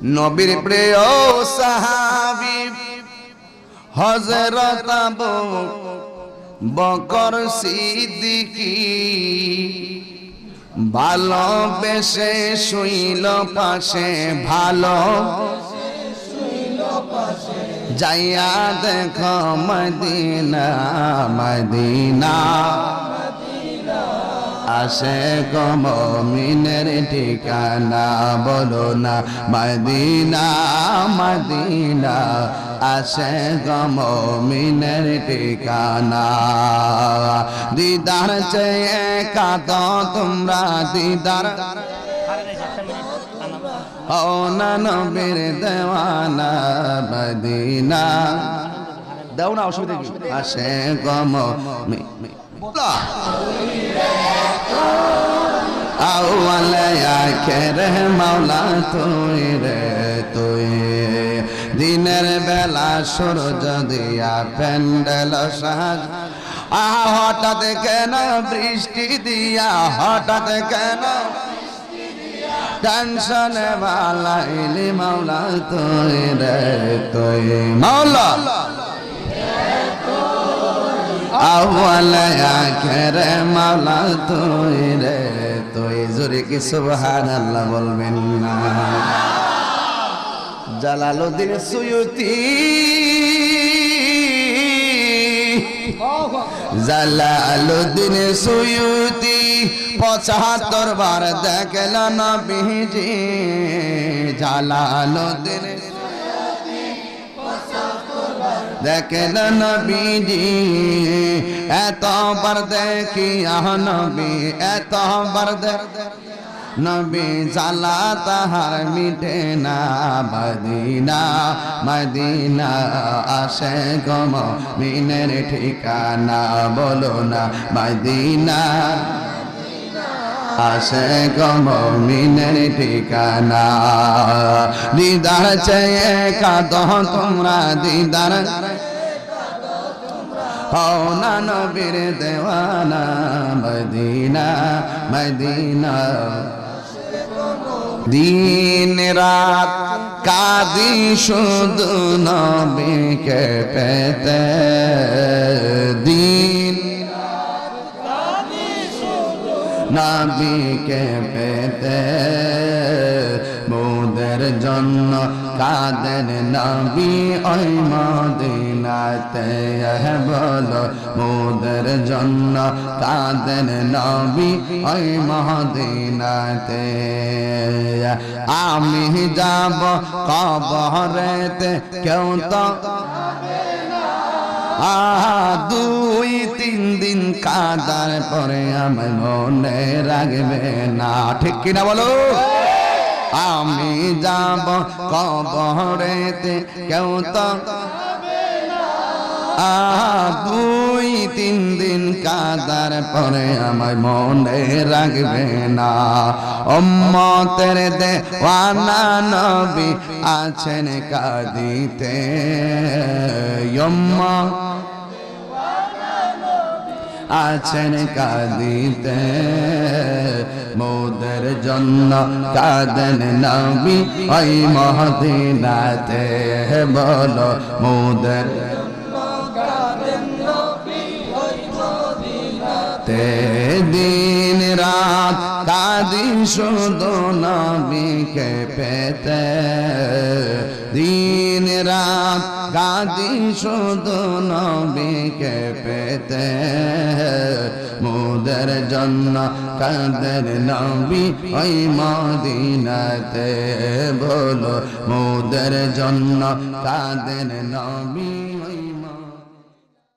নবীর প্রিয় সাহাবি হজরত বকর সিদ্দিকী ভালোবেসে শুইল পাশে ভালো যাইয়া দেখ মদিনা মদিনা। আসে গমিনের ঠিকানা বলো না মদিনা মদিনা আসে গমিনের ঠিকানা দিদার চেয়ে কাদ তোমরা দিদার ও না নবীর দেওয়ানা মদিনা দাও না অসুবিধা কি আসে গম মাওলা তুই রে, তুই। দিনের বেলা সূরজ দিয়া প্যান্ডেল সাজ। আহা হঠাৎ কেন বৃষ্টি দিয়া, হঠাৎ কেন টেনশনে বালাইলি মাওলা তুই রে, তুই। মাওলা। আউয়াল আখেরে মাওলা তুই রে। জোরে কি সুবহানাল্লাহ বলবেন না। জালালুদ্দিন সুয়ুতি জালালুদ্দিন সুয়ুতি, পঁচাত্তর বার দেখল না বিজি। জালালুদ্দিন দেখল নবীজি এতবার দেখি নবী, এতবার দেখ নবী জালা তাহার মিটে না। মদিনা মদিনা আসে গম মিনের ঠিকানা, বলো না মদিনা। আসে গম মিনের ঠিকানা। দিদার চেয়ে কাদ তোমরা, দিদার হও না নবীর দেওয়ানা মদিনা মদিনা। দিন রাত কাদি শুধু নবীকে পেতে। দিন নবীকে পেতে। জন্য কাদের নবী ওই মদিনাতে? বলো, মোদের জন্য কাদের নবী ওই মদিনাতে? আমি যাব কবরেতে, কেউ তো দুই তিন দিন কাদার পরে আমার মনে রাখবে না। ঠিক কিনা বলো? আমি যাব কবরেতে, কেউ তো দুই, তিন দিন কাদার পরে আমার মনে রাখবে না। অম্মতের দেওয়ানা নবী আছেন কাদিতে। অম্মা আছেন কাদিতে। মোদের জন্য কাদেন নবী, ওই মহদিনাতে বলো, মোদের দিন রাত কাদি শুধু নবীকে পেতে। দিন কাদি শুধু নবীকে পেতে মোদের জন্য কাদের নবী ওই মদিনাতে? বলো, মোদের জন্য কাদের নবী